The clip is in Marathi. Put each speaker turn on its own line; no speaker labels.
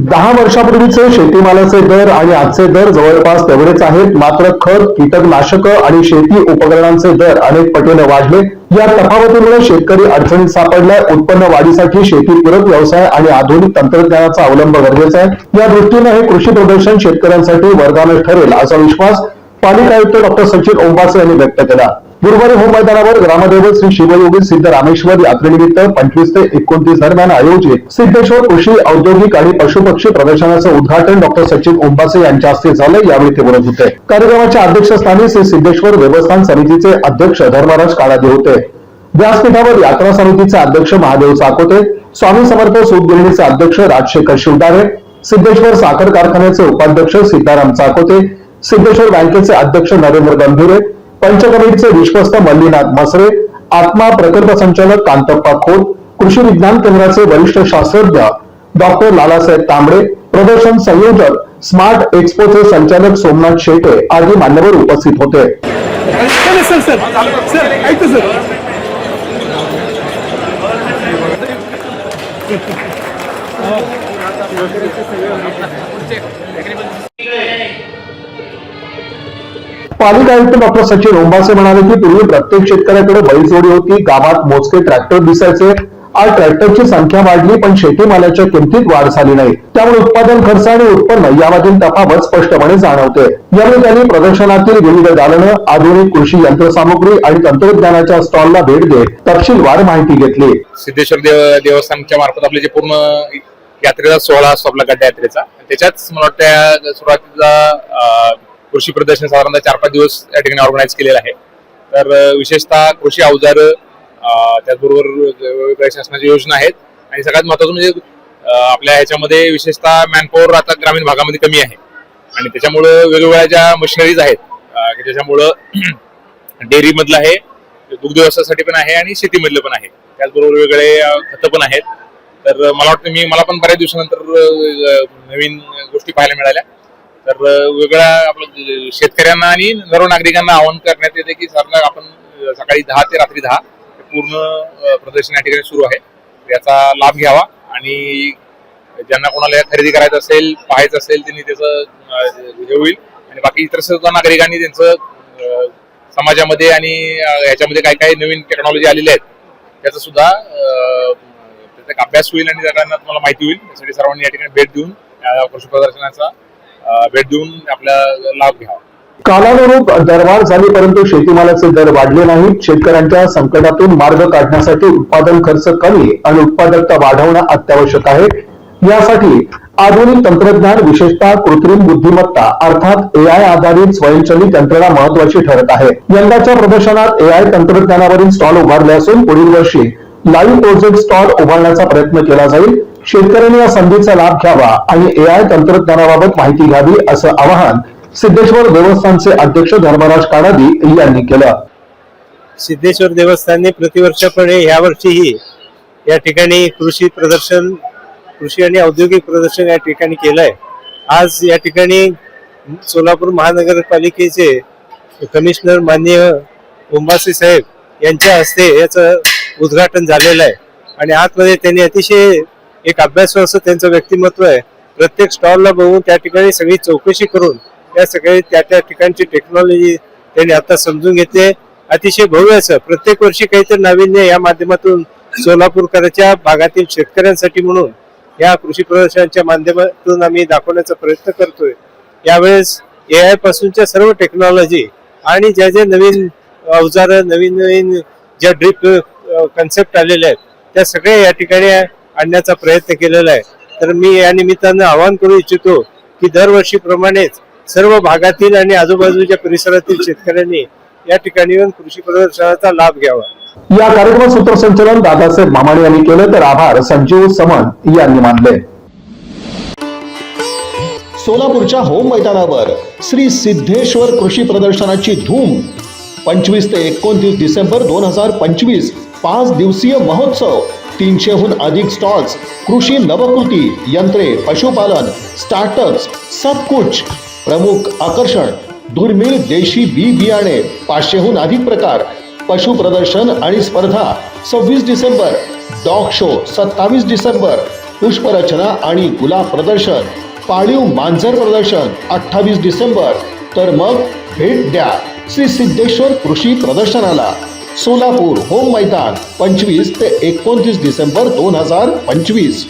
दहा वर्षापूर्वीचे शेतीमालाचे दर आणि आजचे दर जवळपास तेवढेच आहेत. मात्र खत कीटकनाशकं आणि शेती उपकरणांचे दर अनेक पटीने वाढले. या तफावतीमुळे शेतकरी अडचणीत सापडलाय. उत्पन्न वाढीसाठी शेतीपूरक व्यवसाय आणि आधुनिक तंत्रज्ञानाचा अवलंब गरजेचा आहे. या दृष्टीनं हे कृषी प्रदर्शन शेतकऱ्यांसाठी वरदानच ठरेल असा विश्वास पालिका आयुक्त डॉक्टर सचिन ओंबासे यांनी व्यक्त केला. गुरुवारी होम मैदानावर ग्रामदैवत श्री शिवयोगी सिद्ध रामेश्वर यात्रेनिमित्त पंचवीस ते एकोणतीस दरम्यान आयोजित सिद्धेश्वर कृषी औद्योगिक आणि पशुपक्षी प्रदर्शनाचं उद्घाटन डॉक्टर सचिन ओंबासे यांच्या हस्ते झालं यावेळी ते बोलत होते. कार्यक्रमाच्या अध्यक्षस्थानी श्री सिद्धेश्वर देवस्थान समितीचे अध्यक्ष धर्मराज काळादे होते. व्यासपीठावर यात्रा समितीचे अध्यक्ष महादेव साकोते स्वामी समर्थ सूतगिरणीचे अध्यक्ष राजशेखर शिवदारे सिद्धेश्वर साखर कारखान्याचे उपाध्यक्ष सीताराम चाकोते सिद्धेश्वर बँकेचे अध्यक्ष नरेंद्र गंभीरे पंचकमिटीचे विश्वस्त मल्लीनाथ मसरे आत्मा प्रकल्प संचालक कांतप्पा खोत कृषी विज्ञान केंद्राचे वरिष्ठ शास्त्रज्ञ डॉक्टर लालासाहेब तांबडे प्रदर्शन संयोजक स्मार्ट एक्सपोचे संचालक सोमनाथ शेटे आदी मान्यवर उपस्थित होते.
सर.
पालिका आयुक्त डॉक्टर सचिन ओंबासे म्हणाले की पूर्वी प्रत्येक शेतकऱ्याकडे बैलजोडी होती गावात मोजके ट्रॅक्टर दिसायचे. आज ट्रॅक्टरची संख्या वाढली पण शेतीमालाच्या किमतीत वाढ झाली नाही. त्यामुळे उत्पादन खर्च आणि उत्पन्न यामधील तफावत स्पष्टपणे जाणवते. यावेळी त्यांनी प्रदर्शनातील विविध दालनं आधुनिक कृषी यंत्रसामुग्री आणि तंत्रज्ञानाच्या स्टॉलला भेट देत तपशीलवार माहिती घेतली.
सिद्धेश्वर देव देवस्थानच्या मार्फत आपले जे पूर्ण यात्रेचा सोहळा असतो आपला गड्डा यात्रेचा त्याच्याच मला वाटतं सुरुवातीला अं, कृषी प्रदर्शन साधारणतः चार पाच दिवस या ठिकाणी ऑर्गनाईज केलेलं आहे. तर विशेषतः कृषी अवजार त्याचबरोबर वेगवेगळ्या शासनाच्या योजना आहेत. आणि सगळ्यात महत्वाचं म्हणजे आपल्या ह्याच्यामध्ये विशेषतः मॅनपॉवर आता ग्रामीण भागामध्ये कमी आहे. आणि त्याच्यामुळं वेगवेगळ्या ज्या मशिनरीज आहेत की ज्याच्यामुळं डेअरीमधलं आहे दुग्ध व्यवसायासाठी पण आहे आणि शेतीमधलं पण आहे. त्याचबरोबर वेगळे खतं पण आहेत. तर मला वाटतं मी मला पण बऱ्याच दिवसानंतर नवीन गोष्टी पाहायला मिळाल्या. तर वेगळा आपलं शेतकऱ्यांना आणि सर्व नागरिकांना आवाहन करण्यात येते की सर आपण सकाळी दहा ते रात्री दहा पूर्ण प्रदर्शन या ठिकाणी सुरू आहे. याचा लाभ घ्यावा आणि ज्यांना कोणाला खरेदी करायचं असेल पाहायचं असेल त्यांनी त्याचं हे होईल. आणि बाकी इतर सुद्धा नागरिकांनी त्यांचं समाजामध्ये आणि याच्यामध्ये ह्याच्यामध्ये काय काय नवीन टेक्नॉलॉजी आलेल्या आहेत त्याचा सुद्धा त्याचा एक अभ्यास होईल आणि सगळ्यांना तुम्हाला माहिती होईल. त्यासाठी सर्वांनी या ठिकाणी भेट देऊन कृषी प्रदर्शनाचा भेट देऊन आपला लाभ घ्यावा.
कालानुरूप दरवाढ झाली परंतु शेतीमालाचे दर वाढले नाहीत. शेतकऱ्यांच्या संकटातून मार्ग काढण्यासाठी उत्पादन खर्च कमी आणि उत्पादकता वाढवणं अत्यावश्यक आहे. यासाठी आधुनिक तंत्रज्ञान विशेषतः कृत्रिम बुद्धिमत्ता अर्थात एआय आधारित स्वयंचलित यंत्रणा महत्वाची ठरत आहे. यंदाच्या प्रदर्शनात एआय तंत्रज्ञानावरील स्टॉल उभारले असून पुढील वर्षी लाईव्ह प्रोजेक्ट स्टॉल उभारण्याचा प्रयत्न केला जाईल. शेतकऱ्यांनी या संधीचा लाभ घ्यावा आणि एआय तंत्रज्ञानाबाबत माहिती घ्यावी असं आवाहन सिद्धेश्वर देवस्थानचे अध्यक्ष धर्मराज काणादी यांनी केलं.
सिद्धेश्वर देवस्थानने प्रतिवर्षाप्रमाणे यावर्षीही या ठिकाणी कृषी प्रदर्शन कृषी आणि औद्योगिक प्रदर्शन या ठिकाणी केलं आहे आज या ठिकाणी सोलापूर महानगरपालिकेचे कमिशनर माननीय उंबासी साहेब यांच्या हस्ते याचं उद्घाटन झालेलं आहे. आणि आतमध्ये त्यांनी अतिशय एक अभ्यास असं त्यांचं व्यक्तिमत्व आहे. प्रत्येक स्टॉलला बघून त्या ठिकाणी सगळी चौकशी करून त्या सगळी त्या त्या ठिकाणची टेक्नॉलॉजी त्यांनी आता समजून घेतली अतिशय भव्य असं. प्रत्येक वर्षी काहीतरी नाविन्य या माध्यमातून सोलापूरकरांच्या भागातील शेतकऱ्यांसाठी म्हणून या कृषी प्रदर्शनाच्या माध्यमातून आम्ही दाखवण्याचा प्रयत्न करतोय. यावेळेस ए आय पासूनच्या सर्व टेक्नॉलॉजी आणि ज्या ज्या नवीन अवजार नवीन नवीन ज्या ड्रीप कन्सेप्ट आलेल्या आहेत. त्या सगळ्या या ठिकाणी आणण्याचा प्रयत्न केलेला आहे. तर मी या निमित्तानं आवाहन करू इच्छितो की दरवर्षीप्रमाणेच सर्व भागातील आणि आजूबाजूच्या परिसरातील शेतकऱ्यांनी या ठिकाणी येऊन कृषी प्रदर्शनाचा लाभ घ्यावा.
या कार्यक्रम सूत्रसंचालन दादासाहेब मामाणे यांनी केलं तर आभार. संजीव समन यांनी मानले. सोलापूरच्या होम मैदानावर श्री सिद्धेश्वर कृषी प्रदर्शनाची धूम पंचवीस ते एकोणतीस डिसेंबर दोन हजार पंचवीस पाच दिवसीय महोत्सव
तीनशेहून अधिक स्टॉल्स कृषी नवकृती यंत्रे पशुपालन स्टार्टअप्स सब कुछ प्रमुख आकर्षण दुर्मिळ देशी बी बियाणे पाचशेहून अधिक प्रकार पशु प्रदर्शन आणि स्पर्धा सव्वीस डिसेंबर डॉग शो सत्तावीस डिसेंबर पुष्परचना आणि गुलाब प्रदर्शन पाळीव मांजर प्रदर्शन अठ्ठावीस डिसेंबर तर मग भेट द्या श्री सिद्धेश्वर कृषी प्रदर्शनाला. सोलापूर होम मैदान पंचवीस ते एकोणतीस डिसेंबर दोन हजार पंचवीस.